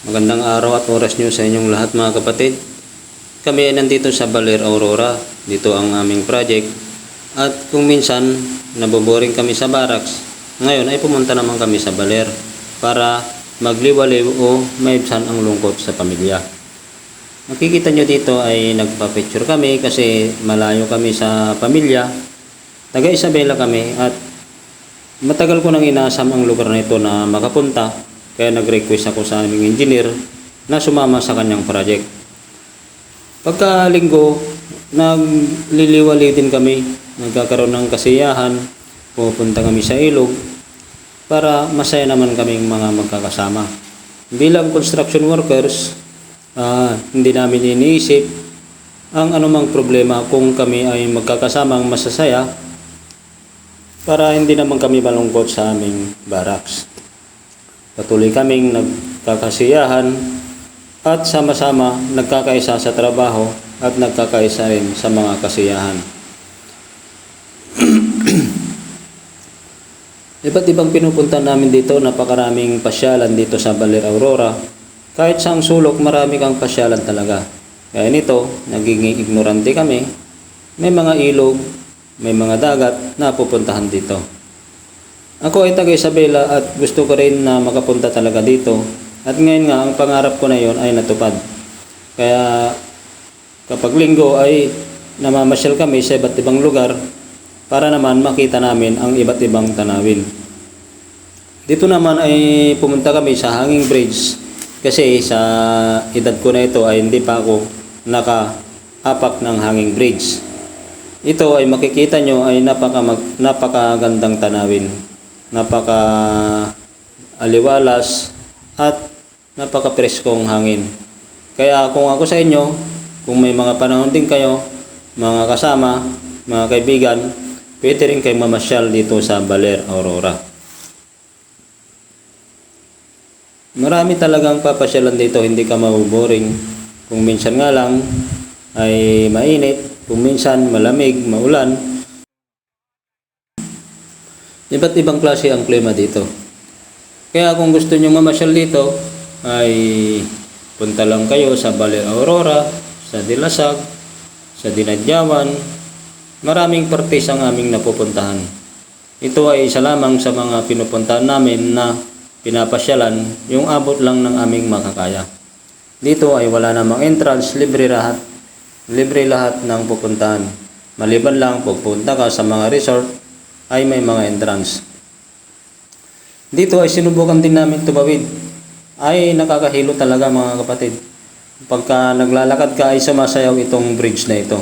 Magandang araw at oras nyo sa inyong lahat mga kapatid. Kami ay nandito sa Baler Aurora. Dito ang aming project. At kung minsan naboboring kami sa barracks, ngayon ay pumunta naman kami sa Baler para magliwaliw o maibsan ang lungkot sa pamilya. Makikita nyo dito ay nagpa-picture kami kasi malayo kami sa pamilya. Taga Isabela kami at matagal ko nang inaasam ang lugar na ito na makapunta kaya nag-request ako sa aming engineer na sumama sa kanyang project. Pagka linggo, nagliliwali din kami, nagkakaroon ng kasiyahan, pupunta kami sa ilog para masaya naman kaming mga magkakasama. Bilang construction workers, ah, hindi namin iniisip ang anumang problema kung kami ay magkakasamang masasaya para hindi naman kami malungkot sa aming barracks. Patuloy kaming nagkakasiyahan at sama-sama nagkakaisa sa trabaho at nagkakaisa rin sa mga kasiyahan. Iba't ibang pinupunta namin dito, napakaraming pasyalan dito sa Baler Aurora. Kahit sa sulok, marami kang pasyalan talaga. Kaya nito, nagiging ignorante kami. May mga ilog, may mga dagat na pupuntahan dito. Ako ay taga Isabela at gusto ko rin na makapunta talaga dito. At ngayon nga, ang pangarap ko na yon ay natupad. Kaya kapag linggo ay namamasyal kami sa iba't ibang lugar para naman makita namin ang iba't ibang tanawin. Dito naman ay pumunta kami sa Hanging Bridge kasi sa edad ko na ito ay hindi pa ako naka-apak ng Hanging Bridge. Ito ay makikita nyo ay napaka napakagandang tanawin. Napaka aliwalas at napaka preskong hangin. Kaya kung ako sa inyo, kung may mga panahon din kayo, mga kasama, mga kaibigan, pwede rin kayo mamasyal dito sa Baler, Aurora. Marami talagang papasyalan dito, hindi ka mabuboring. Kung minsan nga lang ay mainit, kung minsan malamig, maulan. Iba't ibang klase ang klima dito. Kaya kung gusto nyo mamasyal dito, ay punta lang kayo sa Baler Aurora, sa Dilasag, sa Dinadyawan. Maraming partes ang aming napupuntahan. Ito ay isa lamang sa mga pinupuntahan namin na pinapasyalan yung abot lang ng aming makakaya. Dito ay wala namang entrance, libre lahat. Libre lahat ng pupuntahan. Maliban lang pagpunta ka sa mga resort ay may mga entrance. Dito ay sinubukan din namin tumawid. Ay nakakahilo talaga mga kapatid. Pagka naglalakad ka ay sumasayaw itong bridge na ito.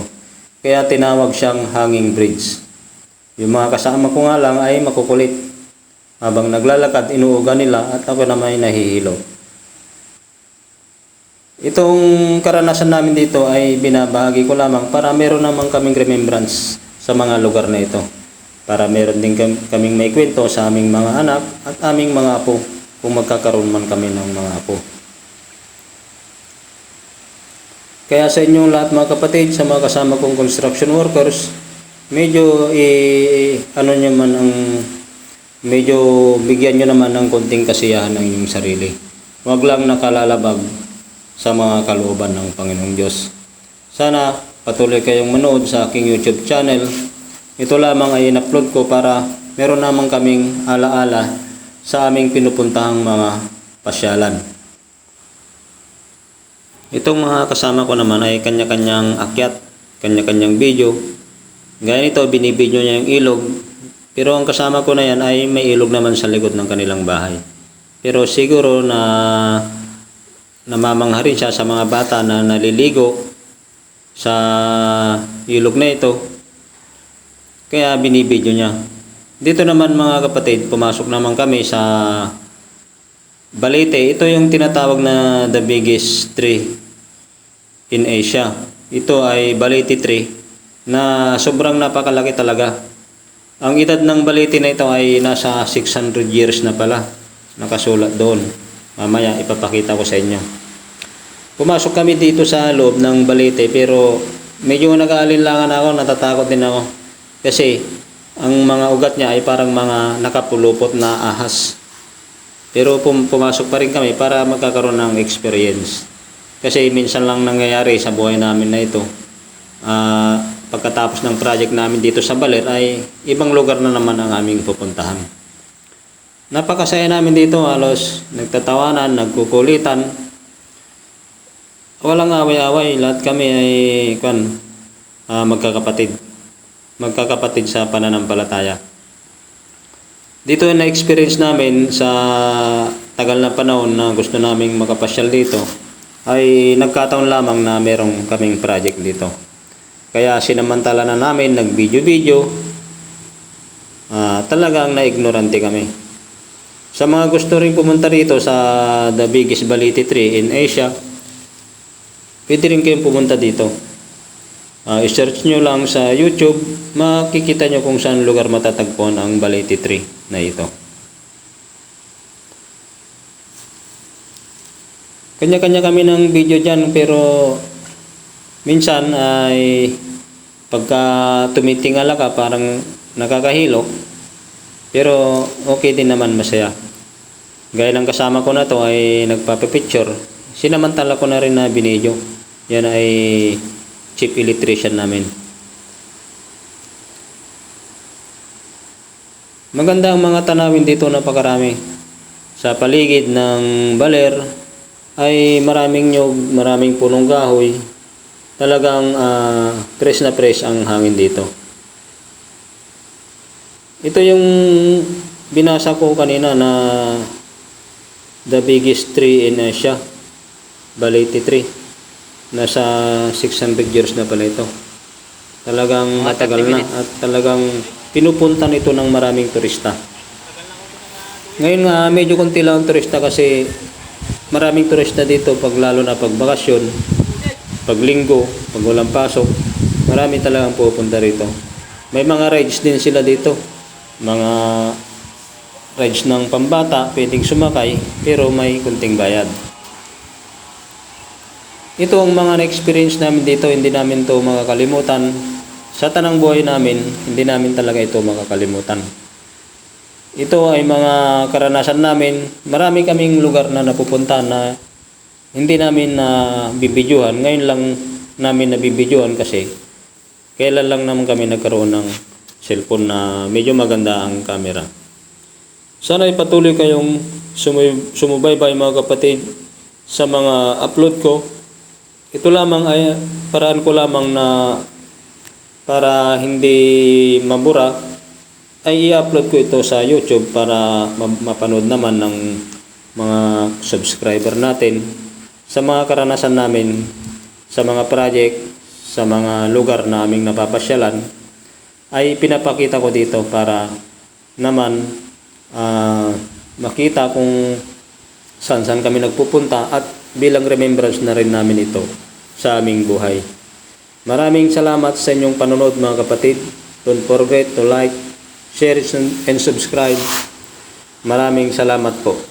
Kaya tinawag siyang hanging bridge. Yung mga kasama ko nga lang ay makukulit. Habang naglalakad, inuuga nila at ako naman ay nahihilo. Itong karanasan namin dito ay binabahagi ko lamang para meron naman kaming remembrance sa mga lugar na ito. Para meron din kam- kaming may kwento sa aming mga anak at aming mga apo kung magkakaroon man kami ng mga apo. Kaya sa inyong lahat mga kapatid, sa mga kasama kong construction workers, medyo i ano nyo man ang medyo bigyan nyo naman ng konting kasiyahan ng inyong sarili. Huwag lang nakalalabag sa mga kalooban ng Panginoong Diyos. Sana patuloy kayong manood sa aking YouTube channel. Ito lamang ay in-upload ko para meron naman kaming alaala sa aming pinupuntahang mga pasyalan. Itong mga kasama ko naman ay kanya-kanyang akyat, kanya-kanyang video. Gaya nito, binibidyo niya yung ilog. Pero ang kasama ko na yan ay may ilog naman sa likod ng kanilang bahay. Pero siguro na namamangha rin siya sa mga bata na naliligo sa ilog na ito. Kaya binibidyo niya. Dito naman mga kapatid, pumasok naman kami sa Balete, ito yung tinatawag na the biggest tree in Asia. Ito ay Balete tree na sobrang napakalaki talaga. Ang edad ng Balete na ito ay nasa 600 years na pala. Nakasulat doon. Mamaya ipapakita ko sa inyo. Pumasok kami dito sa loob ng Balete pero medyo nag-aalinlangan ako, natatakot din ako. Kasi ang mga ugat niya ay parang mga nakapulupot na ahas. Pero pum- pumasok pa rin kami para magkakaroon ng experience. Kasi minsan lang nangyayari sa buhay namin na ito. Ah, pagkatapos ng project namin dito sa Baler ay ibang lugar na naman ang aming pupuntahan. Napakasaya namin dito, halos nagtatawanan, nagkukulitan. Walang away-away, lahat kami ay kwan, ah, magkakapatid. Magkakapatid sa pananampalataya. Dito na experience namin sa tagal na panahon na gusto naming makapasyal dito ay nagkataon lamang na merong kaming project dito. Kaya sinamantala na namin nag-video-video. Ah, talagang na-ignorante kami. Sa mga gusto rin pumunta rito sa the biggest baliti tree in Asia, pwede rin kayong pumunta dito. Ah, i-search nyo lang sa YouTube, makikita nyo kung saan lugar matatagpuan ang baliti tree na ito. Kanya-kanya kami ng video dyan pero minsan ay pagka tumitingala ka parang nakakahilo pero okay din naman masaya. Gaya ng kasama ko na to ay nagpapapicture. Sinamantala ko na rin na binidyo. Yan ay chief electrician namin. Maganda ang mga tanawin dito napakarami. Sa paligid ng baler ay maraming nyog, maraming punong kahoy. Talagang ah, fresh na fresh ang hangin dito. Ito yung binasa ko kanina na the biggest tree in Asia. Balete tree. Nasa 600 years na pala ito. Talagang matagal na at talagang pinupunta nito ng maraming turista. Ngayon nga medyo konti lang ang turista kasi maraming turista dito pag lalo na pag bakasyon, pag linggo, pag walang pasok, marami talagang pupunta rito. May mga rides din sila dito. Mga rides ng pambata, pwedeng sumakay, pero may kunting bayad. Ito ang mga na-experience namin dito, hindi namin to makakalimutan. Sa tanang buhay namin, hindi namin talaga ito makakalimutan. Ito ay mga karanasan namin. Marami kaming lugar na napupunta na hindi namin na bibidyohan. Ngayon lang namin nabibidyohan kasi kailan lang naman kami nagkaroon ng cellphone na medyo maganda ang camera. Sana ay patuloy kayong sumay- sumubaybay mga kapatid sa mga upload ko. Ito lamang ay paraan ko lamang na para hindi mabura ay i-upload ko ito sa YouTube para ma- mapanood naman ng mga subscriber natin sa mga karanasan namin sa mga project sa mga lugar na aming napapasyalan. Ay pinapakita ko dito para naman ah, makita kung saan saan kami nagpupunta at bilang remembrance na rin namin ito sa aming buhay. Maraming salamat sa inyong panonood mga kapatid. Don't forget to like, share and subscribe. Maraming salamat po.